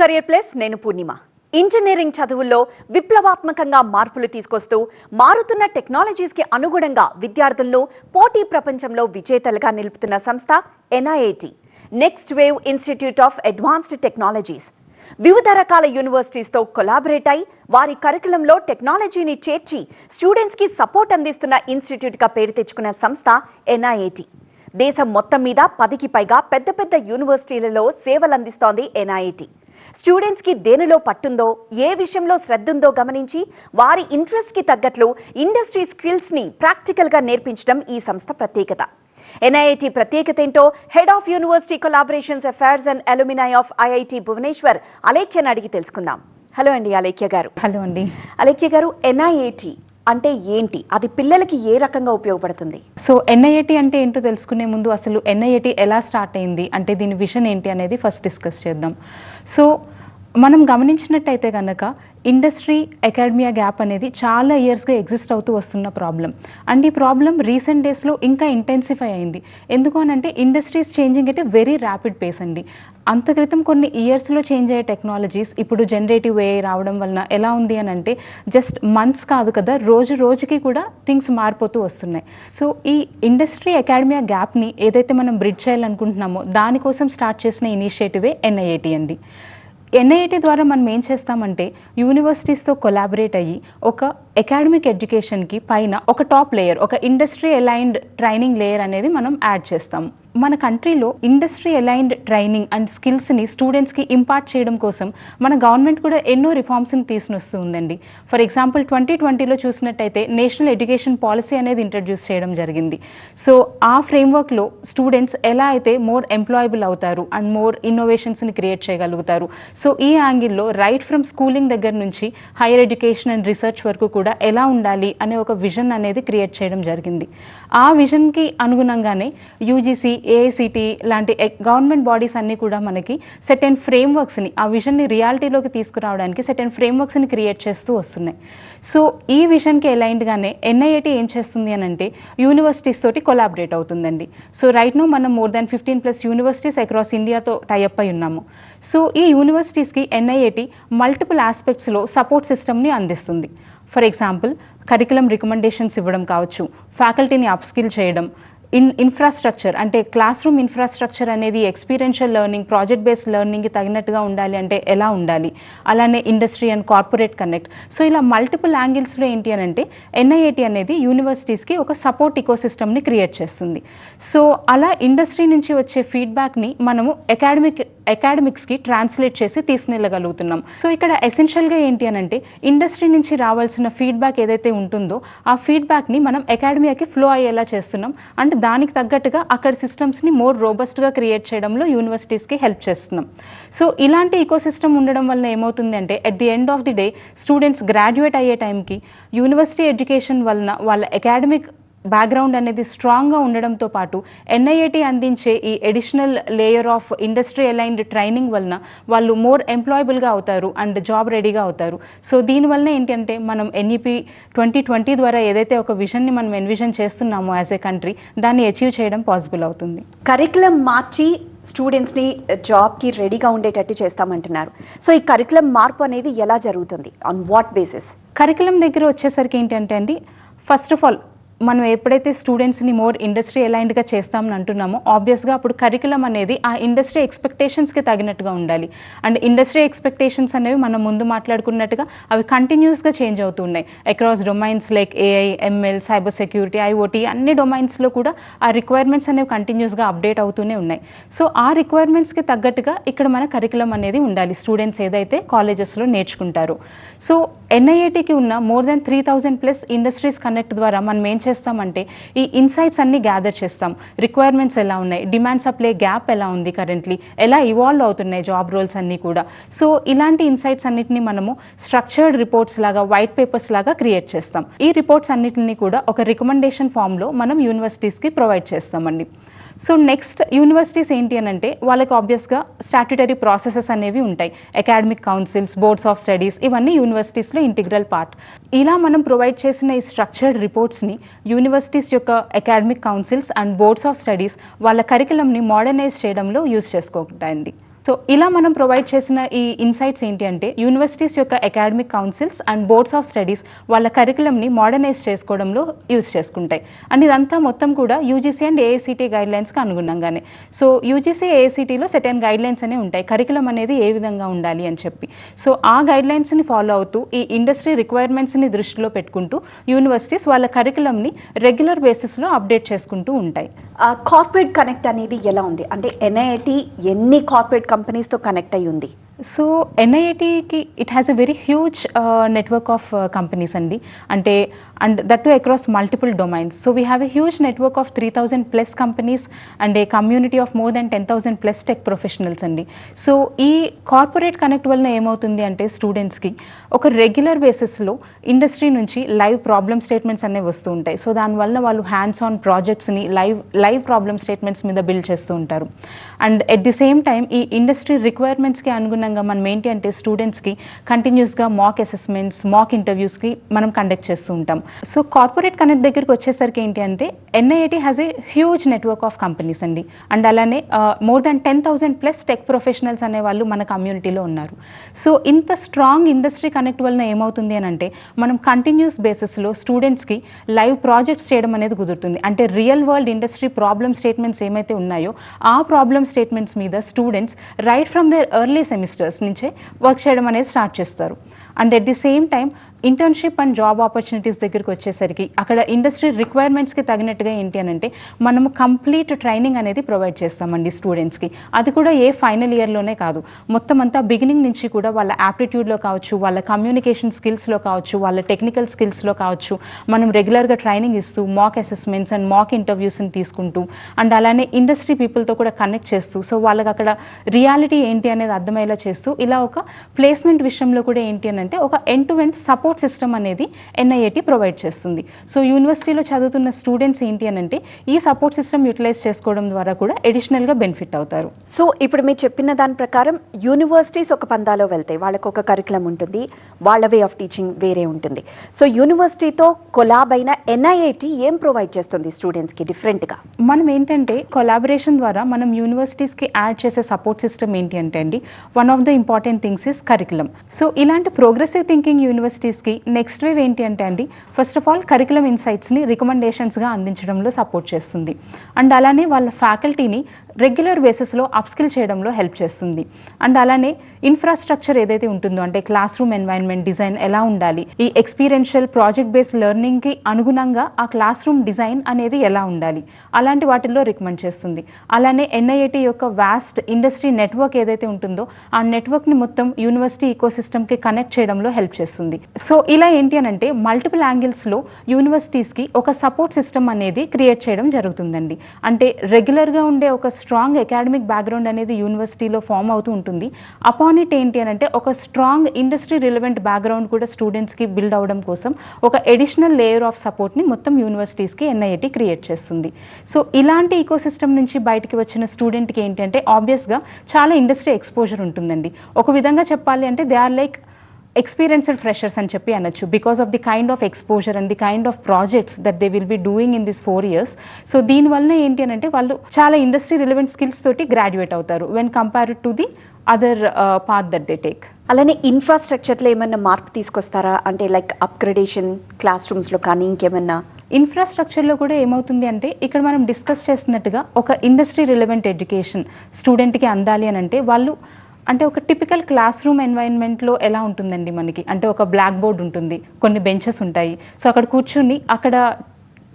Career plus నేను పూర్ణిమ. Engineering చదువుల్లో విప్లవాత్మకంగా మార్పులు తీసుకొస్తూ మారుతున్న టెక్నాలజీస్కి అనుగుణంగా విద్యార్థులను పోటీ ప్రపంచంలో విజేతలుగా నిలుపుతున్న సంస్థ NIIT next wave institute of advanced technologies వివిధ రకాల యూనివర్సిటీస్తో కొలాబరేట్ అయి వారి కరికులంలో టెక్నాలజీని చేర్చి స్టూడెంట్స్కి సపోర్ట్ అందిస్తున్న ఇన్స్టిట్యూట్గా పేరు తెచ్చుకున్న సంస్థ ఎన్ఐఐటి దేశం మొత్తం మీద పదికి పైగా పెద్ద పెద్ద యూనివర్సిటీలలో సేవలందిస్తోంది ఎన్ఐఐటి స్టూడెంట్స్కి దేనిలో పట్టుందో ఏ విషయంలో శ్రద్ధ ఉందో గమనించి వారి ఇంట్రెస్ట్కి తగ్గట్లు ఇండస్ట్రీ స్కిల్స్ని ప్రాక్టికల్గా నేర్పించడం ఈ సంస్థ ప్రత్యేకత. ఎన్ఐఐటి ప్రత్యేకత ఏంటో head of university collaborations affairs and alumni of IIT Bhubaneswar అలేఖ్యను అడిగి తెలుసుకుందాం. హలో అండి అలేఖ్య గారు. హలో అండి. అలేఖ్య గారు ఎన్ఐఐటి అంటే ఏంటి? అది పిల్లలకి ఏ రకంగా ఉపయోగపడుతుంది? సో ఎన్ఐఏటి అంటే ఏంటో తెలుసుకునే ముందు అసలు ఎన్ఐఏటి ఎలా స్టార్ట్ అయింది? అంటే దీని విషన్ ఏంటి అనేది ఫస్ట్ డిస్కస్ చేద్దాం. సో మనం గమనించినట్టయితే కనుక ఇండస్ట్రీ అకాడమియా గ్యాప్ అనేది చాలా ఇయర్స్గా ఎగ్జిస్ట్ అవుతూ వస్తున్న ప్రాబ్లం. అండ్ ఈ ప్రాబ్లం రీసెంట్ డేస్లో ఇంకా ఇంటెన్సిఫై అయింది. ఎందుకు అని అంటే ఇండస్ట్రీస్ చేంజింగ్ అయితే వెరీ ర్యాపిడ్ పేస్ అండి. అంత క్రితం కొన్ని ఇయర్స్లో చేంజ్ అయ్యే టెక్నాలజీస్ ఇప్పుడు జనరేటివ్ ఏ రావడం వలన ఎలా ఉంది అని అంటే జస్ట్ మంత్స్ కాదు కదా రోజు రోజుకి కూడా థింగ్స్ మారిపోతూ వస్తున్నాయి. సో ఈ ఇండస్ట్రీ అకాడమియా గ్యాప్ని ఏదైతే మనం బ్రిడ్జ్ చేయాలనుకుంటున్నామో దానికోసం స్టార్ట్ చేసిన ఇనిషియేటివే ఎన్ఐఏటి అండి. ఎన్ఐఐటి ద్వారా మనం ఏం చేస్తామంటే యూనివర్సిటీస్తో కొలాబరేట్ అయ్యి ఒక అకాడమిక్ ఎడ్యుకేషన్కి పైన ఒక టాప్ లేయర్ ఒక ఇండస్ట్రీ అలైన్డ్ ట్రైనింగ్ లేయర్ అనేది మనం యాడ్ చేస్తాం. మన కంట్రీలో ఇండస్ట్రీ అలైన్డ్ ట్రైనింగ్ అండ్ స్కిల్స్ని స్టూడెంట్స్కి ఇంపార్ట్ చేయడం కోసం మన గవర్నమెంట్ కూడా ఎన్నో రిఫార్మ్స్ని తీసుకొస్తూ ఉందండి ఫర్ ఎగ్జాంపుల్ ట్వంటీ ట్వంటీలో చూసినట్టయితే నేషనల్ ఎడ్యుకేషన్ పాలసీ అనేది ఇంట్రడ్యూస్ చేయడం జరిగింది. సో ఆ ఫ్రేమ్వర్క్లో స్టూడెంట్స్ ఎలా అయితే మోర్ ఎంప్లాయబుల్ అవుతారు అండ్ మోర్ ఇన్నోవేషన్స్ని క్రియేట్ చేయగలుగుతారు. సో ఈ యాంగిల్లో రైట్ ఫ్రమ్ స్కూలింగ్ దగ్గర నుంచి హైయర్ ఎడ్యుకేషన్ అండ్ రీసెర్చ్ వరకు కూడా కూడా ఎలా ఉండాలి అనే ఒక విజన్ అనేది క్రియేట్ చేయడం జరిగింది. ఆ విజన్కి అనుగుణంగానే యూజీసీ ఏఐసిటి లాంటి గవర్నమెంట్ బాడీస్ అన్నీ కూడా మనకి సెటెన్ ఫ్రేమ్వర్క్స్ని ఆ విజన్ని రియాలిటీలోకి తీసుకురావడానికి సెటెన్ ఫ్రేమ్వర్క్స్ని క్రియేట్ చేస్తూ వస్తున్నాయి. సో ఈ విజన్కి ఎలైన్డ్గానే ఎన్ఐఐటి ఏం చేస్తుంది అని అంటే యూనివర్సిటీస్ తోటి కొలాబరేట్ అవుతుందండి. సో రైట్ నో మనం more than fifteen plus universities across ఇండియాతో tie up అయి ఉన్నాము. సో ఈ యూనివర్సిటీస్కి ఎన్ఐఏటి మల్టిపుల్ ఆస్పెక్ట్స్లో సపోర్ట్ సిస్టమ్ని అందిస్తుంది. ఫర్ ఎగ్జాంపుల్ కరికులం రికమెండేషన్స్ ఇవ్వడం కావచ్చు ఫ్యాకల్టీని అప్స్కిల్ చేయడం ఇన్ ఇన్ఫ్రాస్ట్రక్చర్ అంటే క్లాస్ రూమ్ ఇన్ఫ్రాస్ట్రక్చర్ అనేది ఎక్స్పీరియన్షియల్ లెర్నింగ్ ప్రాజెక్ట్ బేస్డ్ లెర్నింగ్కి తగినట్టుగా ఉండాలి అంటే ఎలా ఉండాలి? అలానే industry and corporate connect. So ఇలా మల్టిపుల్ యాంగిల్స్లో ఏంటి అని అంటే ఎన్ఐఐటి అనేది యూనివర్సిటీస్కి ఒక సపోర్ట్ ఇకోసిస్టమ్ని క్రియేట్ చేస్తుంది. సో అలా ఇండస్ట్రీ నుంచి వచ్చే ఫీడ్బ్యాక్ని మనము అకాడమిక్ అకాడమిక్స్కి ట్రాన్స్లేట్ చేసి తీసుకెళ్ళగలుగుతున్నాం. సో ఇక్కడ ఎసెన్షియల్గా ఏంటి అని అంటే ఇండస్ట్రీ నుంచి రావాల్సిన ఫీడ్బ్యాక్ ఏదైతే ఉంటుందో ఆ ఫీడ్బ్యాక్ని మనం అకాడమీకి ఫ్లో అయ్యేలా చేస్తున్నాం. అండ్ దానికి తగ్గట్టుగా అక్కడ సిస్టమ్స్ని మోర్ రోబస్ట్గా క్రియేట్ చేయడంలో యూనివర్సిటీస్కి హెల్ప్ చేస్తున్నాం. సో ఇలాంటి ఈకోసిస్టమ్ ఉండడం వల్ల ఏమవుతుంది అంటే at the end of the day students graduate అయ్యే టైంకి యూనివర్సిటీ ఎడ్యుకేషన్ వలన వాళ్ళ అకాడమిక్ బ్యాక్గ్రౌండ్ అనేది స్ట్రాంగ్గా ఉండడంతో పాటు ఎన్ఐఐటి అందించే ఈ additional layer of industry aligned training వలన వాళ్ళు మోర్ ఎంప్లాయబుల్గా అవుతారు అండ్ జాబ్ రెడీగా అవుతారు. సో దీనివల్ల ఏంటంటే మనం ఎన్ఈపి ట్వంటీ ట్వంటీ ద్వారా ఏదైతే ఒక విజన్ని మనం ఎన్విజన్ చేస్తున్నామో యాజ్ ఏ కంట్రీ దాన్ని అచీవ్ చేయడం పాసిబుల్ అవుతుంది. కరికులం మార్చి స్టూడెంట్స్ని జాబ్కి రెడీగా ఉండేటట్టు చేస్తామంటున్నారు. సో ఈ కరికులం మార్పు అనేది ఎలా జరుగుతుంది? ఆన్ వాట్ బేసిస్ కరికులం దగ్గర వచ్చేసరికి ఏంటంటే అండి ఫస్ట్ ఆఫ్ ఆల్ మనం ఎప్పుడైతే స్టూడెంట్స్ని మోర్ ఇండస్ట్రీ అలైన్డ్గా చేస్తామని అంటున్నామో ఆబ్వియస్గా అప్పుడు కరికులం అనేది ఆ ఇండస్ట్రీ ఎక్స్పెక్టేషన్స్కి తగినట్టుగా ఉండాలి. అండ్ ఇండస్ట్రీ ఎక్స్పెక్టేషన్స్ అనేవి మనం ముందు మాట్లాడుకున్నట్టుగా అవి కంటిన్యూస్గా చేంజ్ అవుతున్నాయి across domains like AI ML cyber security IOT అన్ని డొమైన్స్లో కూడా ఆ రిక్వైర్మెంట్స్ అనేవి కంటిన్యూస్గా అప్డేట్ అవుతూనే ఉన్నాయి. సో ఆ రిక్వైర్మెంట్స్కి తగ్గట్టుగా ఇక్కడ మన కరికులం అనేది ఉండాలి. స్టూడెంట్స్ ఏదైతే కాలేజెస్లో నేర్చుకుంటారో. సో ఎన్ఐఐటికి ఉన్న more than three thousand plus industries connect ద్వారా మనం ఏం చేస్తామంటే ఈ ఇన్సైట్స్ అన్ని గ్యాదర్ చేస్తాం. రిక్వైర్మెంట్స్ ఎలా ఉన్నాయి? డిమాండ్ సప్లై గ్యాప్ ఎలా ఉంది కరెంట్లీ ఎలా ఇవాల్వ్ అవుతున్నాయి జాబ్ రోల్స్ అన్నీ కూడా? సో ఇలాంటి ఇన్సైట్స్ అన్నిటిని మనము స్ట్రక్చర్డ్ రిపోర్ట్స్ లాగా వైట్ పేపర్స్ లాగా క్రియేట్ చేస్తాం. ఈ రిపోర్ట్స్ అన్నిటిని కూడా ఒక రికమెండేషన్ ఫామ్లో మనం యూనివర్సిటీస్కి ప్రొవైడ్ చేస్తామండి. సో నెక్స్ట్ యూనివర్సిటీస్ ఏంటి అని అంటే వాళ్ళకి ఆబ్వియస్గా స్టాట్యుటరీ ప్రాసెసెస్ అనేవి ఉంటాయి. Academic councils boards of studies ఇవన్నీ యూనివర్సిటీస్లో ఇంటిగ్రల్ పార్ట్ ఇలా మనం ప్రొవైడ్ చేసిన ఈ స్ట్రక్చర్డ్ రిపోర్ట్స్ని యూనివర్సిటీస్ యొక్క academic councils and boards of studies వాళ్ళ కరికులంని మోడర్నైజ్ చేయడంలో యూజ్ చేసుకోకుంటాయండి సో ఇలా మనం ప్రొవైడ్ చేసిన ఈ ఇన్సైట్స్ ఏంటి అంటే యూనివర్సిటీస్ యొక్క academic councils and boards of studies వాళ్ళ కరికులంని మోడర్నైజ్ చేసుకోవడంలో యూజ్ చేసుకుంటాయి. అండ్ ఇదంతా మొత్తం కూడా యూజీసీ అండ్ ఏఐసిటీ గైడ్లైన్స్కి అనుగుణంగానే. సో యూజీసీ ఏఐసిటీలో సెటెన్ గైడ్లైన్స్ అనే అనేవి ఉంటాయి. కరికులం అనేది ఏ విధంగా ఉండాలి అని చెప్పి. సో ఆ గైడ్లైన్స్ని ఫాలో అవుతూ ఈ ఇండస్ట్రీ రిక్వైర్మెంట్స్ని దృష్టిలో పెట్టుకుంటూ యూనివర్సిటీస్ వాళ్ళ కరికులంని రెగ్యులర్ బేసిస్లో అప్డేట్ చేసుకుంటూ ఉంటాయి. కార్పొరేట్ కనెక్ట్ అనేది ఎలా ఉంది? అంటే ఎన్ఐఐటి ఎన్ని కార్పొరేట్ కంపెనీస్తో కనెక్ట్ అయ్యి ఉంది. So ఎన్ఐఐటికి it has a very huge network of companies అండి. అంటే and that too across multiple domains so we have a huge network of three thousand plus companies and a community of more than ten thousand plus tech professionals అండి. So ఈ corporate connect వలన ఏమవుతుంది అంటే స్టూడెంట్స్కి ఒక regular బేసిస్లో industry నుంచి live problem statements అనేవి వస్తూ ఉంటాయి. సో దానివల్ల వాళ్ళు హ్యాండ్స్ ఆన్ ప్రాజెక్ట్స్ని లైవ్ లైవ్ ప్రాబ్లమ్ స్టేట్మెంట్స్ మీద బిల్డ్ చేస్తూ ఉంటారు. And at the same time ఈ ఇండస్ట్రీ రిక్వైర్మెంట్స్కి అనుగుణంగా మనం ఏంటి అంటే స్టూడెంట్స్కి కంటిన్యూస్గా మాక్ అసెస్మెంట్స్ మాక్ ఇంటర్వ్యూస్కి మనం కండక్ట్ చేస్తూ ఉంటాం. సో కార్పొరేట్ కనెక్ట్ దగ్గరికి వచ్చేసరికి ఏంటి అంటే NIIT has a huge network of companies అండి. అండ్ అలానే more than ten thousand plus tech professionals అనే వాళ్ళు మన కమ్యూనిటీలో ఉన్నారు. సో ఇంత స్ట్రాంగ్ ఇండస్ట్రీ కనెక్ట్ వలన ఏమవుతుంది అని అంటే మనం కంటిన్యూస్ బేసిస్లో స్టూడెంట్స్కి లైవ్ ప్రాజెక్ట్స్ చేయడం అనేది కుదురుతుంది. అంటే real world industry problem statements ఏమైతే ఉన్నాయో ఆ ప్రాబ్లమ్ స్టేట్మెంట్స్ మీద students right from their early semesters నుంచే వర్క్ చేయడం అనేది స్టార్ట్ చేస్తారు. And at the same time internship and job opportunities దగ్గరికి వచ్చేసరికి అక్కడ ఇండస్ట్రీ రిక్వైర్మెంట్స్కి తగినట్టుగా ఏంటి అని అంటే మనము కంప్లీట్ ట్రైనింగ్ అనేది ప్రొవైడ్ చేస్తామండి స్టూడెంట్స్కి అది కూడా ఏ ఫైనల్ ఇయర్లోనే కాదు. మొత్తం అంతా బిగినింగ్ నుంచి కూడా వాళ్ళ యాప్టిట్యూడ్లో కావచ్చు వాళ్ళ కమ్యూనికేషన్ స్కిల్స్లో కావచ్చు వాళ్ళ టెక్నికల్ స్కిల్స్లో కావచ్చు మనం రెగ్యులర్గా ట్రైనింగ్ ఇస్తూ మాక్ అసెస్మెంట్స్ అండ్ మాక్ ఇంటర్వ్యూస్ని తీసుకుంటూ అండ్ అలానే ఇండస్ట్రీ పీపుల్తో కూడా కనెక్ట్ చేస్తూ సో వాళ్ళకి అక్కడ రియాలిటీ ఏంటి అనేది అర్థమయ్యేలా చేస్తూ ఇలా ఒక ప్లేస్మెంట్ విషయంలో కూడా ఏంటి అని అంటే ఒక end to end support system అనేది ఎన్ఐఐటి ప్రొవైడ్ చేస్తుంది. సో యూనివర్సిటీలో చదువుతున్న స్టూడెంట్స్ ఏంటి అని అంటే ఈ సపోర్ట్ సిస్టమ్ యూటిలైజ్ చేసుకోవడం ద్వారా కూడా అడిషనల్గా బెనిఫిట్ అవుతారు. సో ఇప్పుడు మీరు చెప్పిన దాని ప్రకారం యూనివర్సిటీస్ ఒక పందాలో వెళ్తాయి వాళ్ళకు ఒక కరికులం ఉంటుంది వాళ్ళ వే ఆఫ్ టీచింగ్ వేరే ఉంటుంది. సో యూనివర్సిటీతో కొలాబ్ అయిన ఎన్ఐఐటి ఏం ప్రొవైడ్ చేస్తుంది స్టూడెంట్స్కి డిఫరెంట్గా మనం ఏంటంటే కొలాబరేషన్ ద్వారా మనం యూనివర్సిటీస్కి యాడ్ చేసే సపోర్ట్ సిస్టమ్ ఏంటి అంటే అండి one of the important things is curriculum so ఇలాంటి ప్రోగ్రెసివ్ థింకింగ్ కి నెక్స్ట్ వేవ్ ఏంటి అంటే అండి ఫస్ట్ ఆఫ్ ఆల్ కరికులం ఇన్సైట్స్ని రికమెండేషన్స్గా అందించడంలో సపోర్ట్ చేస్తుంది. అండ్ అలానే వాళ్ళ ఫ్యాకల్టీని రెగ్యులర్ బేసిస్లో అప్స్కిల్ చేయడంలో హెల్ప్ చేస్తుంది. అండ్ అలానే ఇన్ఫ్రాస్ట్రక్చర్ ఏదైతే ఉంటుందో అంటే క్లాస్ రూమ్ ఎన్వైర్న్మెంట్ డిజైన్ ఎలా ఉండాలి ఈ ఎక్స్పీరియన్షియల్ ప్రాజెక్ట్ బేస్డ్ లెర్నింగ్కి అనుగుణంగా ఆ క్లాస్ రూమ్ డిజైన్ అనేది ఎలా ఉండాలి అలాంటి వాటిల్లో రికమెండ్ చేస్తుంది. అలానే ఎన్ఐఐటి యొక్క వాస్ట్ ఇండస్ట్రీ నెట్వర్క్ ఏదైతే ఉంటుందో ఆ నెట్వర్క్ని మొత్తం యూనివర్సిటీ ఈకోసిస్టమ్కి కనెక్ట్ చేయడంలో హెల్ప్ చేస్తుంది. సో ఇలా ఏంటి అని అంటే మల్టిపుల్ యాంగిల్స్లో యూనివర్సిటీస్కి ఒక సపోర్ట్ సిస్టమ్ అనేది క్రియేట్ చేయడం జరుగుతుందండి. అంటే రెగ్యులర్గా ఉండే ఒక స్ట్రాంగ్ అకాడమిక్ బ్యాక్గ్రౌండ్ అనేది యూనివర్సిటీలో ఫామ్ అవుతూ ఉంటుంది. అపాన్ ఇట్ ఏంటి అని అంటే ఒక స్ట్రాంగ్ ఇండస్ట్రీ రిలవెంట్ బ్యాక్గ్రౌండ్ కూడా స్టూడెంట్స్కి బిల్డ్ అవడం కోసం ఒక ఎడిషనల్ లేయర్ ఆఫ్ సపోర్ట్ని మొత్తం యూనివర్సిటీస్కి ఎన్ఐఐటి క్రియేట్ చేస్తుంది. సో ఇలాంటి ఈకోసిస్టమ్ నుంచి బయటికి వచ్చిన స్టూడెంట్కి ఏంటి అంటే ఆబ్వియస్గా చాలా ఇండస్ట్రీ ఎక్స్పోజర్ ఉంటుందండి. ఒక విధంగా చెప్పాలి అంటే they are like experienced freshers అని చెప్పి అనొచ్చు. Because of the kind of exposure and the kind of projects that they will be doing in this four years so దీనివల్ల ఏంటి అని అంటే వాళ్ళు చాలా ఇండస్ట్రీ రిలవెంట్ స్కిల్స్ తోటి గ్రాడ్యుయేట్ అవుతారు. When compared to the other path that they take అలానే ఇన్ఫ్రాస్ట్రక్చర్లో ఏమన్నా మార్పు తీసుకొస్తారా? అంటే లైక్ అప్గ్రేడేషన్ క్లాస్ రూమ్స్లో కానీ ఇంకేమన్నా? ఇన్ఫ్రాస్ట్రక్చర్లో కూడా ఏమవుతుంది అంటే ఇక్కడ మనం డిస్కస్ చేస్తున్నట్టుగా ఒక ఇండస్ట్రీ రిలవెంట్ ఎడ్యుకేషన్ స్టూడెంట్కి అందాలి అని అంటే వాళ్ళు అంటే ఒక టిపికల్ క్లాస్ రూమ్ ఎన్వైరన్మెంట్లో ఎలా ఉంటుందండి మనకి? అంటే ఒక బ్లాక్ బోర్డ్ ఉంటుంది కొన్ని బెంచెస్ ఉంటాయి. సో అక్కడ కూర్చుని అక్కడ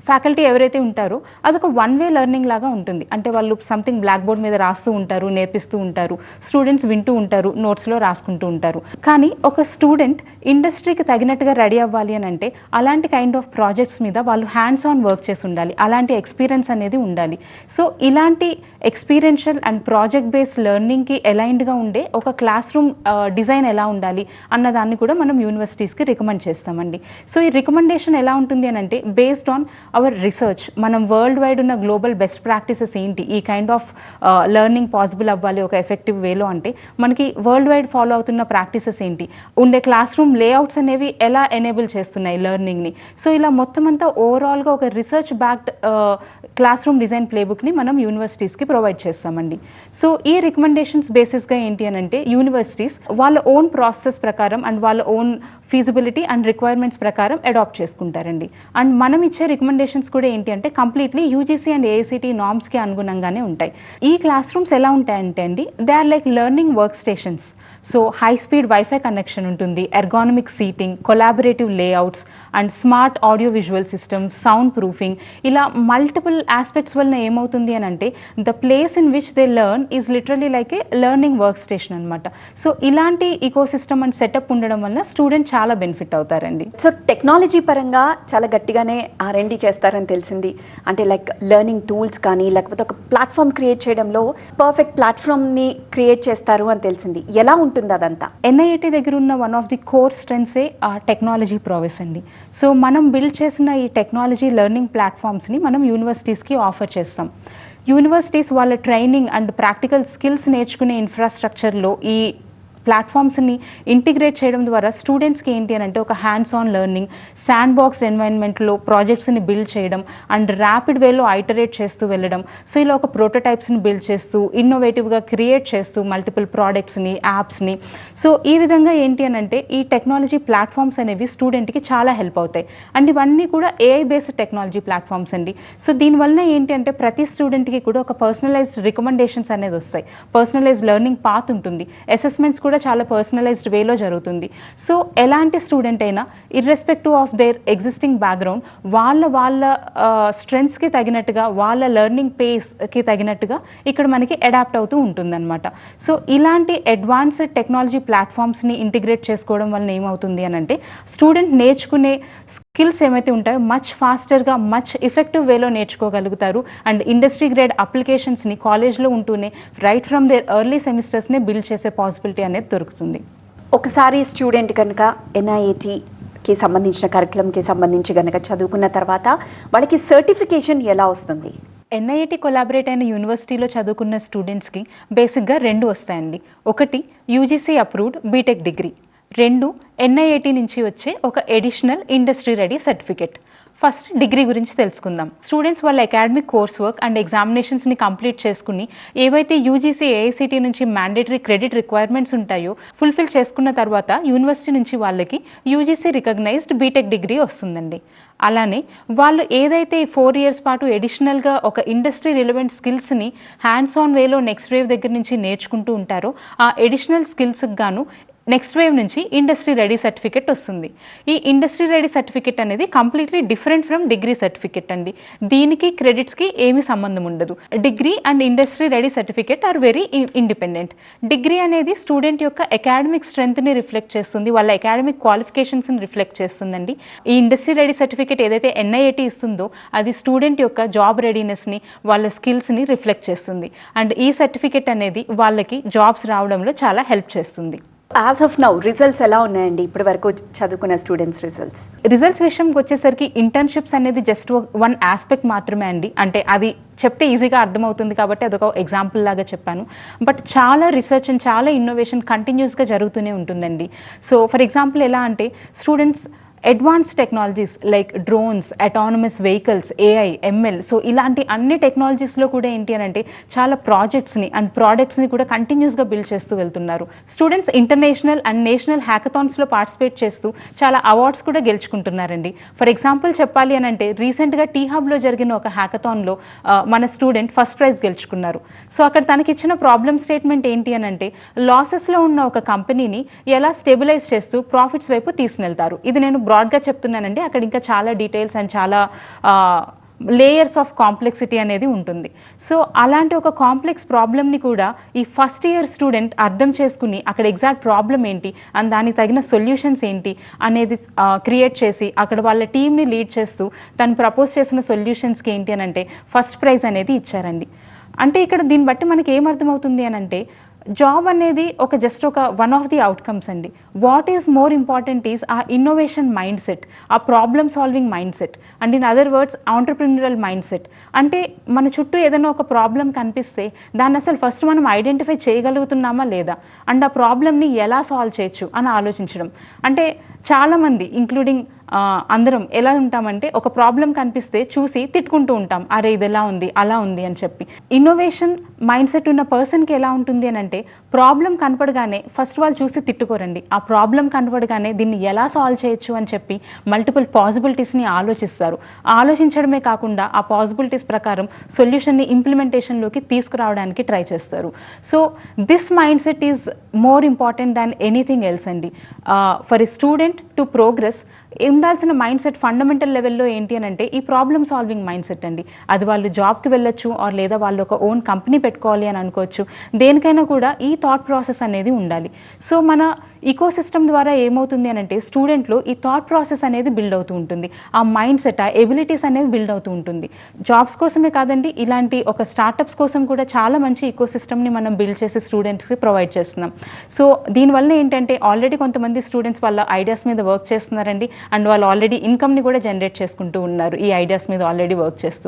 ఫ్యాకల్టీ ఎవరైతే ఉంటారో అదొక వన్ వే లెర్నింగ్ లాగా ఉంటుంది. అంటే వాళ్ళు సంథింగ్ బ్లాక్ బోర్డ్ మీద రాస్తూ ఉంటారు నేర్పిస్తూ ఉంటారు స్టూడెంట్స్ వింటూ ఉంటారు నోట్స్లో రాసుకుంటూ ఉంటారు. కానీ ఒక స్టూడెంట్ ఇండస్ట్రీకి తగినట్టుగా రెడీ అవ్వాలి అని అంటే అలాంటి కైండ్ ఆఫ్ ప్రాజెక్ట్స్ మీద వాళ్ళు హ్యాండ్స్ ఆన్ వర్క్ చేసి ఉండాలి. అలాంటి ఎక్స్పీరియన్స్ అనేది ఉండాలి. సో ఇలాంటి ఎక్స్పీరియన్షియల్ అండ్ ప్రాజెక్ట్ బేస్డ్ లెర్నింగ్కి అలైన్డ్గా ఉండే ఒక క్లాస్ రూమ్ డిజైన్ ఎలా ఉండాలి అన్నదాన్ని కూడా మనం యూనివర్సిటీస్కి రికమెండ్ చేస్తామండి. సో ఈ రికమెండేషన్ ఎలా ఉంటుంది అని అంటే బేస్డ్ ఆన్ అవర్ రీసెర్చ్ మనం వరల్డ్ వైడ్ ఉన్న గ్లోబల్ బెస్ట్ ప్రాక్టీసెస్ ఏంటి? ఈ కైండ్ ఆఫ్ లెర్నింగ్ పాసిబుల్ అవ్వాలి ఒక ఎఫెక్టివ్ వేలో అంటే మనకి వరల్డ్ వైడ్ ఫాలో అవుతున్న ప్రాక్టీసెస్ ఏంటి? ఉండే క్లాస్ రూమ్ లేఅవుట్స్ అనేవి ఎలా ఎనేబుల్ చేస్తున్నాయి లెర్నింగ్ని సో ఇలా మొత్తం అంతా ఓవరాల్గా ఒక research backed classroom design ప్లేబుక్ని మనం యూనివర్సిటీస్కి ప్రొవైడ్ చేస్తామండి. సో ఈ రికమెండేషన్స్ బేసిస్గా ఏంటి అని అంటే యూనివర్సిటీస్ వాళ్ళ ఓన్ ప్రాసెస్ ప్రకారం అండ్ వాళ్ళ ఓన్ ఫీజిబిలిటీ అండ్ రిక్వైర్మెంట్స్ ప్రకారం అడాప్ట్ చేసుకుంటారండి. అండ్ మనం ఇచ్చే రికమెండేషన్స్ కూడా ఏంటి అంటే కంప్లీట్లీ యూజీసీ అండ్ ఏఐసిటీ నామ్స్కి అనుగుణంగానే ఉంటాయి. ఈ క్లాస్ రూమ్స్ ఎలా ఉంటాయంటే అండి they are like learning workstations so high speed wifi connection ఉంటుంది ergonomic seating collaborative layouts and smart audio visual system soundproofing ఇలా మల్టిపుల్ ఆస్పెక్ట్స్ వలన ఏమవుతుంది అని అంటే the place in which they learn is literally like a learning workstation అనమాట so ఇలాంటి ecosystem and setup ఉండడం వలన స్టూడెంట్ చాలా బెనిఫిట్ అవుతారండి. సో టెక్నాలజీ పరంగా చాలా గట్టిగానే ఆర్ఎండి చేస్తారని తెలిసింది. అంటే లైక్ లెర్నింగ్ టూల్స్ కానీ లేకపోతే ఒక ప్లాట్ఫామ్ క్రియేట్ చేయడంలో పర్ఫెక్ట్ ప్లాట్ఫామ్ని క్రియేట్ చేస్తారు అని తెలిసింది. ఎలా ఉంటుంది అదంతా ఎన్ఐఐటి దగ్గర ఉన్న వన్ ఆఫ్ ది కోర్ స్ట్రెంగ్సే ఆ టెక్నాలజీ ప్రాసెస్ అండి. సో మనం బిల్డ్ చేసిన ఈ టెక్నాలజీ లెర్నింగ్ ప్లాట్ఫామ్స్ని మనం యూనివర్సిటీస్కి ఆఫర్ చేస్తాం. యూనివర్సిటీస్ వాళ్ళ ట్రైనింగ్ అండ్ ప్రాక్టికల్ స్కిల్స్ నేర్చుకునే ఇన్ఫ్రాస్ట్రక్చర్లో ఈ ప్లాట్ఫామ్స్ని ఇంటిగ్రేట్ చేయడం ద్వారా స్టూడెంట్స్కి ఏంటి అని అంటే ఒక hands on learning sandbox ఎన్వైర్న్మెంట్లో ప్రాజెక్ట్స్ని బిల్డ్ చేయడం అండ్ ర్యాపిడ్ వేలో ఐటరేట్ చేస్తూ వెళ్ళడం. సో ఇలా ఒక ప్రోటోటైప్స్ని బిల్డ్ చేస్తూ ఇన్నోవేటివ్గా క్రియేట్ చేస్తూ మల్టిపుల్ ప్రోడక్ట్స్ని యాప్స్ని సో ఈ విధంగా ఏంటి అని అంటే ఈ టెక్నాలజీ ప్లాట్ఫామ్స్ అనేవి స్టూడెంట్కి చాలా హెల్ప్ అవుతాయి. అండ్ ఇవన్నీ కూడా ఏఐ బేస్డ్ టెక్నాలజీ ప్లాట్ఫామ్స్ అండి. సో దీనివల్ల ఏంటి అంటే ప్రతి స్టూడెంట్కి కూడా ఒక పర్సనలైజ్డ్ రికమెండేషన్స్ అనేది వస్తాయి. పర్సనలైజ్డ్ లెర్నింగ్ పాత్ ఉంటుంది. అసెస్మెంట్స్ కూడా చాలా పర్సనలైజ్డ్ వేలో జరుగుతుంది. సో ఎలాంటి స్టూడెంట్ అయినా irrespective of their existing background వాళ్ళ వాళ్ళ స్ట్రెంగ్స్కి తగినట్టుగా వాళ్ళ లెర్నింగ్ పేస్కి తగినట్టుగా ఇక్కడ మనకి అడాప్ట్ అవుతూ ఉంటుందన్నమాట. సో ఇలాంటి అడ్వాన్స్డ్ టెక్నాలజీ ప్లాట్ఫామ్స్ని ఇంటిగ్రేట్ చేసుకోవడం వలన ఏమవుతుంది అని అంటే స్టూడెంట్ నేర్చుకునే స్కిల్స్ ఏమైతే ఉంటాయో మచ్ ఫాస్టర్గా మచ్ ఎఫెక్టివ్ వేలో నేర్చుకోగలుగుతారు. అండ్ ఇండస్ట్రీ గ్రేడ్ అప్లికేషన్స్ని కాలేజ్లో ఉంటూనే రైట్ ఫ్రమ్ దేర్ ఎర్లీ సెమిస్టర్స్ని బిల్డ్ చేసే పాసిబిలిటీ అనేది దొరుకుతుంది. ఒకసారి స్టూడెంట్ కనుక ఎన్ఐఏటికి సంబంధించిన కరికులంకి సంబంధించి కనుక చదువుకున్న తర్వాత వాళ్ళకి సర్టిఫికేషన్ ఎలా వస్తుంది? ఎన్ఐఐటి కొలాబరేట్ అయిన యూనివర్సిటీలో చదువుకున్న స్టూడెంట్స్కి బేసిక్గా రెండు వస్తాయండి. ఒకటి యూజీసీ అప్రూవ్డ్ బీటెక్ డిగ్రీ రెండు ఎన్ఐఐటి నుంచి వచ్చే ఒక additional industry ready certificate first degree గురించి తెలుసుకుందాం. స్టూడెంట్స్ వాళ్ళ అకాడమిక్ కోర్స్ వర్క్ అండ్ ఎగ్జామినేషన్స్ని కంప్లీట్ చేసుకుని ఏవైతే యూజీసీ ఏఐసిటీ నుంచి మ్యాండేటరీ క్రెడిట్ రిక్వైర్మెంట్స్ ఉంటాయో ఫుల్ఫిల్ చేసుకున్న తర్వాత యూనివర్సిటీ నుంచి వాళ్ళకి యూజీసీ రికగ్నైజ్డ్ బీటెక్ డిగ్రీ వస్తుందండి. అలానే వాళ్ళు ఏదైతే ఈ ఫోర్ ఇయర్స్ పాటు ఎడిషనల్గా ఒక ఇండస్ట్రీ రిలవెంట్ స్కిల్స్ని హ్యాండ్స్ ఆన్ వేలో నెక్స్ట్ వేవ్ దగ్గర నుంచి నేర్చుకుంటూ ఉంటారో ఆ ఎడిషనల్ స్కిల్స్కి గాను నెక్స్ట్ వేవ్ నుంచి ఇండస్ట్రీ రెడీ సర్టిఫికెట్ వస్తుంది. ఈ ఇండస్ట్రీ రెడీ సర్టిఫికెట్ అనేది completely different from degree certificate అండి. దీనికి క్రెడిట్స్కి ఏమీ సంబంధం ఉండదు. Degree and industry ready certificate are very independent degree అనేది స్టూడెంట్ యొక్క అకాడమిక్ స్ట్రెంగ్త్ని రిఫ్లెక్ట్ చేస్తుంది వాళ్ళ అకాడమిక్ క్వాలిఫికేషన్స్ని రిఫ్లెక్ట్ చేస్తుందండి. ఈ ఇండస్ట్రీ రెడీ సర్టిఫికేట్ ఏదైతే ఎన్ఐఐటి ఇస్తుందో అది స్టూడెంట్ యొక్క జాబ్ రెడీనెస్ని వాళ్ళ స్కిల్స్ని రిఫ్లెక్ట్ చేస్తుంది. అండ్ ఈ సర్టిఫికెట్ అనేది వాళ్ళకి జాబ్స్ రావడంలో చాలా హెల్ప్ చేస్తుంది. యాజ్ ఆఫ్ నౌ రిజల్ట్స్ ఎలా ఉన్నాయండి? ఇప్పటి వరకు చదువుకున్న స్టూడెంట్స్ రిజల్ట్స్ రిజల్ట్స్ విషయంకి వచ్చేసరికి ఇంటర్న్షిప్స్ అనేది జస్ట్ వన్ ఆస్పెక్ట్ మాత్రమే అండి. అంటే అది చెప్తే ఈజీగా అర్థమవుతుంది కాబట్టి అదొక ఎగ్జాంపుల్ లాగా చెప్పాను. బట్ చాలా రీసెర్చ్ అండ్ చాలా ఇన్నోవేషన్ కంటిన్యూస్గా జరుగుతూనే ఉంటుందండి. సో ఫర్ ఎగ్జాంపుల్ ఎలా అంటే students advance technologies like drones autonomous vehicles AI ML so ఇలాంటి అన్ని టెక్నాలజీస్లో కూడా ఏంటి అని అంటే చాలా ప్రాజెక్ట్స్ని అండ్ ప్రోడక్ట్స్ని కూడా కంటిన్యూస్గా బిల్డ్ చేస్తూ వెళ్తున్నారు. స్టూడెంట్స్ ఇంటర్నేషనల్ అండ్ నేషనల్ హ్యాకథాన్స్లో పార్టిసిపేట్ చేస్తూ చాలా అవార్డ్స్ కూడా గెలుచుకుంటున్నారండి. ఫర్ ఎగ్జాంపుల్ చెప్పాలి అని అంటే రీసెంట్గా టీ హబ్లో జరిగిన ఒక హ్యాకథాన్లో మన స్టూడెంట్ ఫస్ట్ ప్రైజ్ గెలుచుకున్నారు. సో అక్కడ తనకిచ్చిన ప్రాబ్లమ్ స్టేట్మెంట్ ఏంటి అని అంటే లాసెస్లో ఉన్న ఒక కంపెనీని ఎలా స్టెబిలైజ్ చేస్తూ ప్రాఫిట్స్ వైపు తీసుకెళ్తారు ఇది నేను బ్రాడ్గా చెప్తున్నానండి. అక్కడ ఇంకా చాలా డీటెయిల్స్ అండ్ చాలా లేయర్స్ ఆఫ్ కాంప్లెక్సిటీ అనేది ఉంటుంది. సో అలాంటి ఒక కాంప్లెక్స్ ప్రాబ్లమ్ని కూడా ఈ ఫస్ట్ ఇయర్ స్టూడెంట్ అర్థం చేసుకుని అక్కడ ఎగ్జాక్ట్ ప్రాబ్లం ఏంటి అండ్ దానికి తగిన సొల్యూషన్స్ ఏంటి అనేది క్రియేట్ చేసి అక్కడ వాళ్ళ టీమ్ని లీడ్ చేస్తూ తను ప్రపోజ్ చేసిన సొల్యూషన్స్కి ఏంటి అని అంటే ఫస్ట్ ప్రైజ్ అనేది ఇచ్చారండి. అంటే ఇక్కడ దీన్ని బట్టి మనకి ఏమర్థమవుతుంది అని అంటే జాబ్ అనేది ఒక జస్ట్ ఒక వన్ ఆఫ్ ది అవుట్కమ్స్ అండి. What is more important is ఆ ఇన్నోవేషన్ మైండ్ సెట్ ఆ problem solving mindset and in other words entrepreneurial mindset అంటే మన చుట్టూ ఏదైనా ఒక ప్రాబ్లం కనిపిస్తే దాన్ని అసలు ఫస్ట్ మనం ఐడెంటిఫై చేయగలుగుతున్నామా లేదా? అండ్ ఆ ప్రాబ్లమ్ని ఎలా సాల్వ్ చేయొచ్చు అని ఆలోచించడం. అంటే చాలామంది ఇంక్లూడింగ్ అందరం ఎలా ఉంటామంటే ఒక ప్రాబ్లం కనిపిస్తే చూసి తిట్టుకుంటూ ఉంటాం. అరే ఇది ఎలా ఉంది? అలా ఉంది అని చెప్పి. ఇన్నోవేషన్ మైండ్ సెట్ ఉన్న పర్సన్కి ఎలా ఉంటుంది అని అంటే ప్రాబ్లం కనపడగానే ఫస్ట్ వాళ్ళు చూసి తిట్టుకోరండి. ఆ ప్రాబ్లం కనపడగానే దీన్ని ఎలా సాల్వ్ చేయొచ్చు అని చెప్పి మల్టిపుల్ పాసిబిలిటీస్ని ఆలోచిస్తారు. ఆలోచించడమే కాకుండా ఆ పాసిబిలిటీస్ ప్రకారం సొల్యూషన్ని ఇంప్లిమెంటేషన్లోకి తీసుకురావడానికి ట్రై చేస్తారు. So this mindset is more important than anything else అండి for a student to progress ఉండాల్సిన మైండ్ సెట్ ఫండమెంటల్ లెవెల్లో ఏంటి అని అంటే ఈ ప్రాబ్లమ్ సాల్వింగ్ మైండ్ సెట్ అండి. అది వాళ్ళు జాబ్కి వెళ్ళొచ్చు ఆర్ లేదా వాళ్ళు ఒక ఓన్ కంపెనీ పెట్టుకోవాలి అని అనుకోవచ్చు. దేనికైనా కూడా ఈ థాట్ ప్రాసెస్ అనేది ఉండాలి. సో మన ఈకో సిస్టమ్ ద్వారా ఏమవుతుంది అని అంటే స్టూడెంట్లో ఈ థాట్ ప్రాసెస్ అనేది బిల్డ్ అవుతూ ఉంటుంది. ఆ మైండ్ సెట్ ఆ ఎబిలిటీస్ అనేవి బిల్డ్ అవుతూ ఉంటుంది. జాబ్స్ కోసమే కాదండి ఇలాంటి ఒక స్టార్టప్స్ కోసం కూడా చాలా మంచి ఈకో సిస్టమ్ని మనం బిల్డ్ చేసి స్టూడెంట్స్కి ప్రొవైడ్ చేస్తున్నాం. సో దీనివల్ల ఏంటంటే ఆల్రెడీ కొంతమంది స్టూడెంట్స్ వాళ్ళ ఐడియాస్ మీద వర్క్ చేస్తున్నారండి. అండ్ వాళ్ళు ఆల్రెడీ ఇన్కమ్ని కూడా జనరేట్ చేసుకుంటూ ఉన్నారు ఈ ఐడియాస్ మీద ఆల్రెడీ వర్క్ చేస్తూ.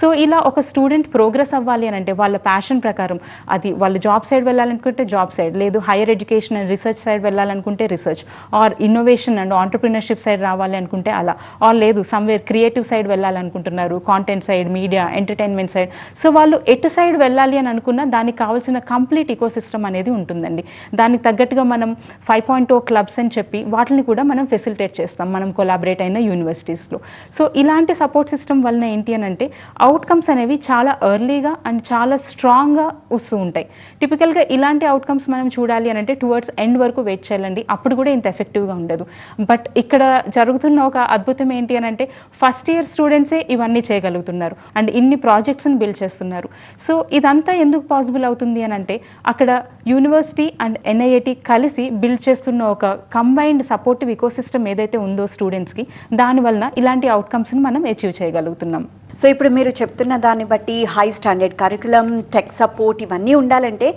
సో ఇలా ఒక స్టూడెంట్ ప్రోగ్రెస్ అవ్వాలి అని అంటే వాళ్ళ ప్యాషన్ ప్రకారం అది వాళ్ళు జాబ్ సైడ్ వెళ్ళాలనుకుంటే జాబ్ సైడ్ లేదు higher education and research side వెళ్ళాలనుకుంటే research or innovation and entrepreneurship side రావాలి అనుకుంటే అలా ఆర్ లేదు somewhere creative side వెళ్ళాలనుకుంటున్నారు content side media entertainment side. So వాళ్ళు ఎటు సైడ్ వెళ్ళాలి అని అనుకున్నా దానికి కావాల్సిన కంప్లీట్ ఇకో సిస్టమ్ అనేది ఉంటుందండి. దానికి తగ్గట్టుగా మనం ఫైవ్ పాయింట్ ఓ క్లబ్స్ అని చెప్పి వాటిని కూడా మనం ఫెసిలిటేట్ చేస్తాం. మనం కొలాబరేట్ అయిన యూనివర్సిటీస్లో సో ఇలాంటి సపోర్ట్ సిస్టమ్ వలన ఏంటి అని అంటే అవుట్కమ్స్ అనేవి చాలా ఎర్లీగా అండ్ చాలా స్ట్రాంగ్గా వస్తూ ఉంటాయి. టిపికల్గా ఇలాంటి అవుట్కమ్స్ మనం చూడాలి అని అంటే టువర్డ్స్ ఎండ్ వరకు వెయిట్ చేయాలండి. అప్పుడు కూడా ఇంత ఎఫెక్టివ్గా ఉండదు. బట్ ఇక్కడ జరుగుతున్న ఒక అద్భుతం ఏంటి అని అంటే ఫస్ట్ ఇయర్ స్టూడెంట్సే ఇవన్నీ చేయగలుగుతున్నారు. అండ్ ఇన్ని ప్రాజెక్ట్స్ని బిల్డ్ చేస్తున్నారు. సో ఇదంతా ఎందుకు పాసిబుల్ అవుతుంది అని అంటే అక్కడ యూనివర్సిటీ అండ్ ఎన్ఐఐటి కలిసి బిల్డ్ చేస్తున్న ఒక కంబైన్డ్ సపోర్టివ్ ఇకోసిస్టమ్ ఏదైతే ఉందో స్టూడెంట్స్కి దానివలన ఇలాంటి అవుట్కమ్స్ని మనం అచీవ్ చేయగలుగుతున్నాం. సో ఇప్పుడు మీరు చెప్తున్న దాన్ని బట్టి high standard curriculum tech support ఇవన్నీ ఉండాలంటే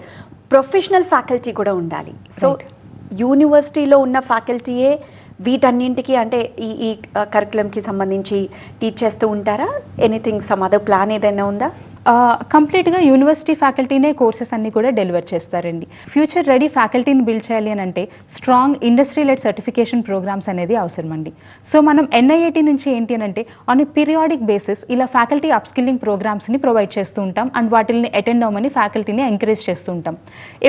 ప్రొఫెషనల్ ఫ్యాకల్టీ కూడా ఉండాలి. సో యూనివర్సిటీలో ఉన్న ఫ్యాకల్టీయే వీటన్నింటికి అంటే ఈ ఈ కరికులంకి సంబంధించి టీచ్ చేస్తూ ఉంటారా? ఎనీథింగ్ సమ్ అదర్ ప్లాన్ ఏదైనా ఉందా? కంప్లీట్గా యూనివర్సిటీ ఫ్యాకల్టీనే కోర్సెస్ అన్ని కూడా డెలివర్ చేస్తారండి. ఫ్యూచర్ రెడీ ఫ్యాకల్టీని బిల్డ్ చేయాలి అని అంటే strong industry led certification programmes అనేది అవసరం అండి సో మనం ఎన్ఐఐటి నుంచి ఏంటి అని అంటే ఆన్ ఏ పీరియాడిక్ బేసిస్ ఇలా ఫ్యాకల్టీ అప్స్కిల్లింగ్ ప్రోగ్రామ్స్ని ప్రొవైడ్ చేస్తూ ఉంటాం. అండ్ వాటిని అటెండ్ అవ్వమని ఫ్యాకల్టీని ఎంకరేజ్ చేస్తూ ఉంటాం.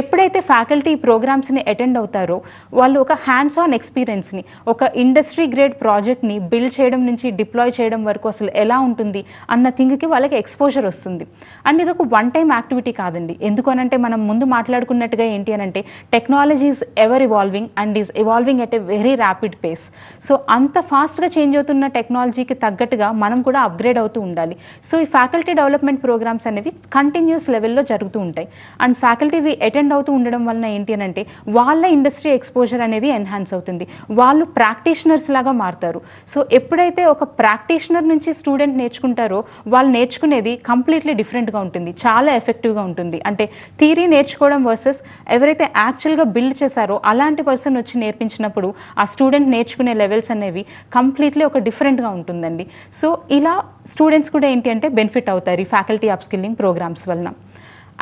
ఎప్పుడైతే ఫ్యాకల్టీ ప్రోగ్రామ్స్ని అటెండ్ అవుతారో వాళ్ళు ఒక హ్యాండ్స్ ఆన్ ఎక్స్పీరియన్స్ని ఒక ఇండస్ట్రీ గ్రేడ్ ప్రాజెక్ట్ని బిల్డ్ చేయడం నుంచి డిప్లాయ్ చేయడం వరకు అసలు ఎలా ఉంటుంది అన్న థింగ్కి వాళ్ళకి ఎక్స్పోజర్ వస్తుంది. అండ్ ఇది ఒక వన్ టైం యాక్టివిటీ కాదండి. ఎందుకనంటే మనం ముందు మాట్లాడుకున్నట్టుగా ఏంటి అని అంటే technologies ever evolving and is evolving at a very rapid pace so అంత ఫాస్ట్గా చేంజ్ అవుతున్న టెక్నాలజీకి తగ్గట్టుగా మనం కూడా అప్గ్రేడ్ అవుతూ ఉండాలి. సో ఈ ఫ్యాకల్టీ డెవలప్మెంట్ ప్రోగ్రామ్స్ అనేవి కంటిన్యూస్ లెవెల్లో జరుగుతూ ఉంటాయి. అండ్ ఫ్యాకల్టీ అటెండ్ అవుతూ ఉండడం వలన ఏంటి అని అంటే వాళ్ళ ఇండస్ట్రీ ఎక్స్పోజర్ అనేది ఎన్హాన్స్ అవుతుంది. వాళ్ళు ప్రాక్టీషనర్స్ లాగా మారుతారు. సో ఎప్పుడైతే ఒక ప్రాక్టీషనర్ నుంచి స్టూడెంట్ నేర్చుకుంటారో వాళ్ళు నేర్చుకునేది కంప్లీట్లీ డిఫరెంట్గా ఉంటుంది. చాలా ఎఫెక్టివ్గా ఉంటుంది. అంటే థీరీ నేర్చుకోవడం వర్సెస్ ఎవరైతే యాక్చువల్గా బిల్డ్ చేశారో అలాంటి పర్సన్ వచ్చి నేర్పించినప్పుడు ఆ స్టూడెంట్ నేర్చుకునే లెవెల్స్ అనేవి కంప్లీట్లీ ఒక డిఫరెంట్గా ఉంటుందండి. సో ఇలా స్టూడెంట్స్ కూడా ఏంటి అంటే బెనిఫిట్ అవుతారు ఈ ఫ్యాకల్టీ అప్స్కిల్లింగ్ ప్రోగ్రామ్స్ వలన.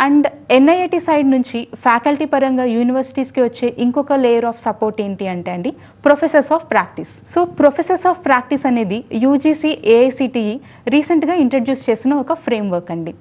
అండ్ ఎన్ఐఐటి సైడ్ నుంచి ఫ్యాకల్టీ పరంగా యూనివర్సిటీస్కి వచ్చే ఇంకొక లేయర్ ఆఫ్ సపోర్ట్ ఏంటి అంటే అండి professors of practice so professors of practice అనేది యూజీసీ ఏఐసిటిఈ రీసెంట్గా ఇంట్రడ్యూస్ చేసిన ఒక ఫ్రేమ్వర్క్ అండి.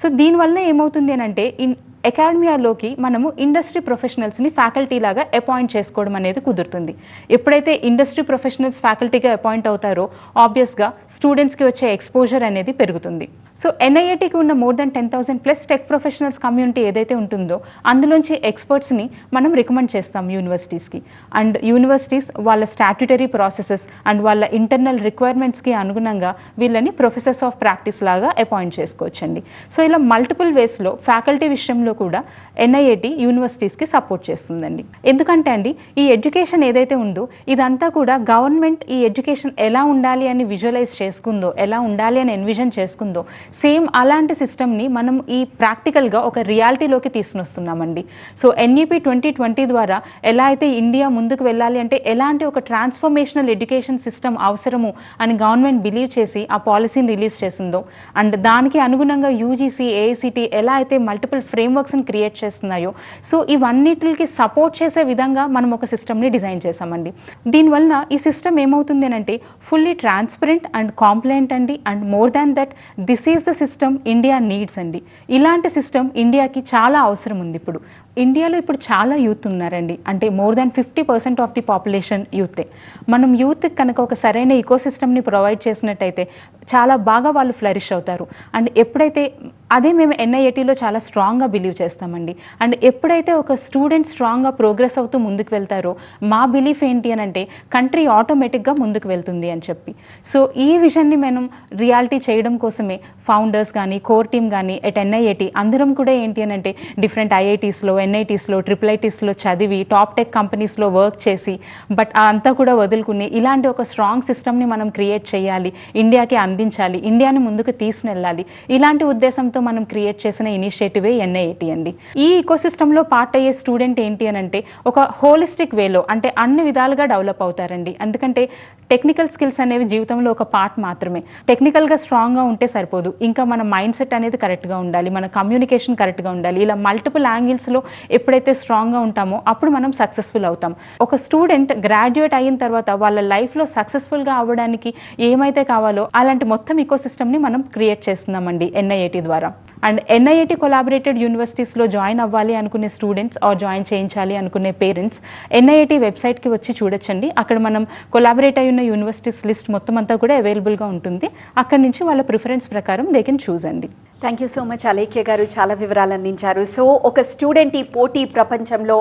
సో దీనివల్ల ఏమవుతుంది అని అంటే ఇన్ అకాడమియాలోకి మనము ఇండస్ట్రీ ప్రొఫెషనల్స్ని ఫ్యాకల్టీ లాగా అపాయింట్ చేసుకోవడం అనేది కుదురుతుంది. ఎప్పుడైతే ఇండస్ట్రీ ప్రొఫెషనల్స్ ఫ్యాకల్టీగా అపాయింట్ అవుతారో ఆబ్వియస్గా స్టూడెంట్స్కి వచ్చే ఎక్స్పోజర్ అనేది పెరుగుతుంది. సో ఎన్ఐఐటికి ఉన్న more than ten thousand plus tech professionals community ఏదైతే ఉంటుందో అందులోంచి ఎక్స్పర్ట్స్ని మనం రికమెండ్ చేస్తాం యూనివర్సిటీస్కి అండ్ యూనివర్సిటీస్ వాళ్ళ స్టాట్యుటరీ ప్రాసెసెస్ అండ్ వాళ్ళ ఇంటర్నల్ రిక్వైర్మెంట్స్కి అనుగుణంగా వీళ్ళని ప్రొఫెసర్స్ ఆఫ్ ప్రాక్టీస్ లాగా అపాయింట్ చేసుకోవచ్చండి. సో ఇలా మల్టిపుల్ వేస్లో ఫ్యాకల్టీ విషయంలో కూడా ఎన్ఐఏటి యూనివర్సిటీస్కి సపోర్ట్ చేస్తుందండి. ఎందుకంటే అండి ఈ ఎడ్యుకేషన్ ఏదైతే ఉందో ఇదంతా కూడా గవర్నమెంట్ ఈ ఎడ్యుకేషన్ ఎలా ఉండాలి అని విజువలైజ్ చేసుకుందో ఎలా ఉండాలి అని ఎన్విజన్ చేసుకుందో సేమ్ అలాంటి సిస్టమ్ని మనం ఈ ప్రాక్టికల్గా ఒక రియాలిటీలోకి తీసుకుని వస్తున్నామండి సో ఎన్ఈపి ట్వంటీ ట్వంటీ ద్వారా ఎలా అయితే ఇండియా ముందుకు వెళ్ళాలి అంటే ఎలాంటి ఒక ట్రాన్స్ఫర్మేషనల్ ఎడ్యుకేషన్ సిస్టమ్ అవసరము అని గవర్నమెంట్ బిలీవ్ చేసి ఆ పాలసీని రిలీజ్ చేసిందో అండ్ దానికి అనుగుణంగా యూజీసీ ఏఐసిటీ ఎలా అయితే మల్టిపుల్ ఫ్రేమ్వర్క్స్ని క్రియేట్ చేస్తున్నాయో సో ఇవన్నిటికి సపోర్ట్ చేసే విధంగా మనం ఒక సిస్టమ్ని డిజైన్ చేసామండి దీనివలన ఈ సిస్టమ్ ఏమవుతుంది అంటే ఫుల్లీ ట్రాన్స్పరెంట్ అండ్ కాంప్లైంట్ అండి. And more than that this is the system India needs అండి? ఇలాంటి సిస్టమ్ ఇండియాకి చాలా అవసరం ఉంది ఇప్పుడు. ఇండియాలో ఇప్పుడు చాలా యూత్ ఉన్నారండి. అంటే more than fifty percent of the population యూతే. మనం యూత్ కనుక ఒక సరైన ఇకోసిస్టమ్ని ప్రొవైడ్ చేసినట్టయితే చాలా బాగా వాళ్ళు ఫ్లరిష్ అవుతారు. అండ్ ఎప్పుడైతే అదే మేము ఎన్ఐఏటీలో చాలా స్ట్రాంగ్గా బిలీవ్ చేస్తామండి. అండ్ ఎప్పుడైతే ఒక స్టూడెంట్ స్ట్రాంగ్గా ప్రోగ్రెస్ అవుతూ ముందుకు వెళ్తారో మా బిలీఫ్ ఏంటి అని అంటే కంట్రీ ఆటోమేటిక్గా ముందుకు వెళ్తుంది అని చెప్పి. సో ఈ విషయాన్ని మనం రియాలిటీ చేయడం కోసమే ఫౌండర్స్ కానీ కోర్ టీమ్ కానీ ఎట్ ఎన్ఐఏటీ అందరం కూడా ఏంటి అని అంటే డిఫరెంట్ ఐఐటీస్లో ఎన్ఐటీస్లో ట్రిపుల్ ఐటీస్లో చదివి టాప్ టెక్ కంపెనీస్లో వర్క్ చేసి బట్ అంతా కూడా వదులుకుని ఇలాంటి ఒక స్ట్రాంగ్ సిస్టమ్ని మనం క్రియేట్ చేయాలి ఇండియాకి అందించాలి ఇండియాని ముందుకు తీసుకెళ్ళాలి. ఇలాంటి ఉద్దేశంతో మనం క్రియేట్ చేసిన ఇనిషియేటివే ఎన్ఐఐటి అండి. ఈ ఇకోసిస్టంలో పార్ట్ అయ్యే స్టూడెంట్ ఏంటి అని అంటే ఒక హోలిస్టిక్ వేలో అంటే అన్ని విధాలుగా డెవలప్ అవుతారండి. ఎందుకంటే టెక్నికల్ స్కిల్స్ అనేవి జీవితంలో ఒక పార్ట్ మాత్రమే. టెక్నికల్గా స్ట్రాంగ్గా ఉంటే సరిపోదు. ఇంకా మన మైండ్ సెట్ అనేది కరెక్ట్గా ఉండాలి. మన కమ్యూనికేషన్ కరెక్ట్గా ఉండాలి. ఇలా మల్టిపుల్ యాంగిల్స్లో ఎప్పుడైతే స్ట్రాంగ్గా ఉంటామో అప్పుడు మనం సక్సెస్ఫుల్ అవుతాం. ఒక స్టూడెంట్ గ్రాడ్యుయేట్ అయిన తర్వాత వాళ్ళ లైఫ్లో సక్సెస్ఫుల్గా అవ్వడానికి ఏమైతే కావాలో అలాంటి మొత్తం ఈకో సిస్టమ్ని మనం క్రియేట్ చేస్తున్నామండి ఎన్ఐఏటి ద్వారా. అండ్ ఎన్ఐఐటి కొలాబరేటెడ్ యూనివర్సిటీస్లో జాయిన్ అవ్వాలి అనుకునే స్టూడెంట్స్ ఆర్ జాయిన్ చేయించాలి అనుకునే పేరెంట్స్ ఎన్ఐఐటి వెబ్సైట్కి వచ్చి చూడొచ్చండి. అక్కడ మనం కొలాబరేట్ అయి ఉన్న యూనివర్సిటీస్ లిస్ట్ మొత్తం అంతా కూడా అవైలబుల్గా ఉంటుంది. అక్కడి నుంచి వాళ్ళ ప్రిఫరెన్స్ ప్రకారం దే కెన్ చూస్ అండి. Thank you so much Alekhya గారు. చాలా వివరాలు అందించారు. సో ఒక స్టూడెంట్ ఈ పోటీ ప్రపంచంలో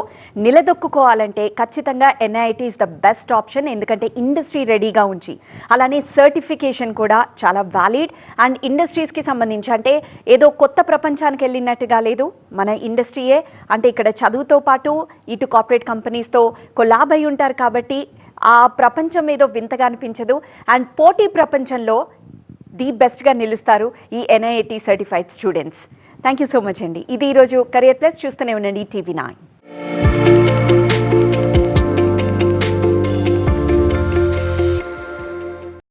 నిలదొక్కుకోవాలంటే ఖచ్చితంగా NIIT is the best option ఎందుకంటే ఇండస్ట్రీ రెడీగా ఉంచి అలానే సర్టిఫికేషన్ కూడా చాలా వ్యాలిడ్ అండ్ ఇండస్ట్రీస్కి సంబంధించి అంటే ఏదో కొత్త ప్రపంచానికి వెళ్ళినట్టుగా లేదు. మన ఇండస్ట్రీయే అంటే ఇక్కడ చదువుతో పాటు ఇటు కార్పొరేట్ కంపెనీస్తో కొలాబ్ అయి ఉంటారు కాబట్టి ఆ ప్రపంచం ఏదో వింతగా అనిపించదు. అండ్ పోటీ ప్రపంచంలో ది బెస్ట్గా నిలుస్తారు ఈ NIIT certified students thank you so much అండి. ఇది ఈరోజు కెరియర్ ప్లస్ చూస్తూనే ఉండండి టీవీ నైన్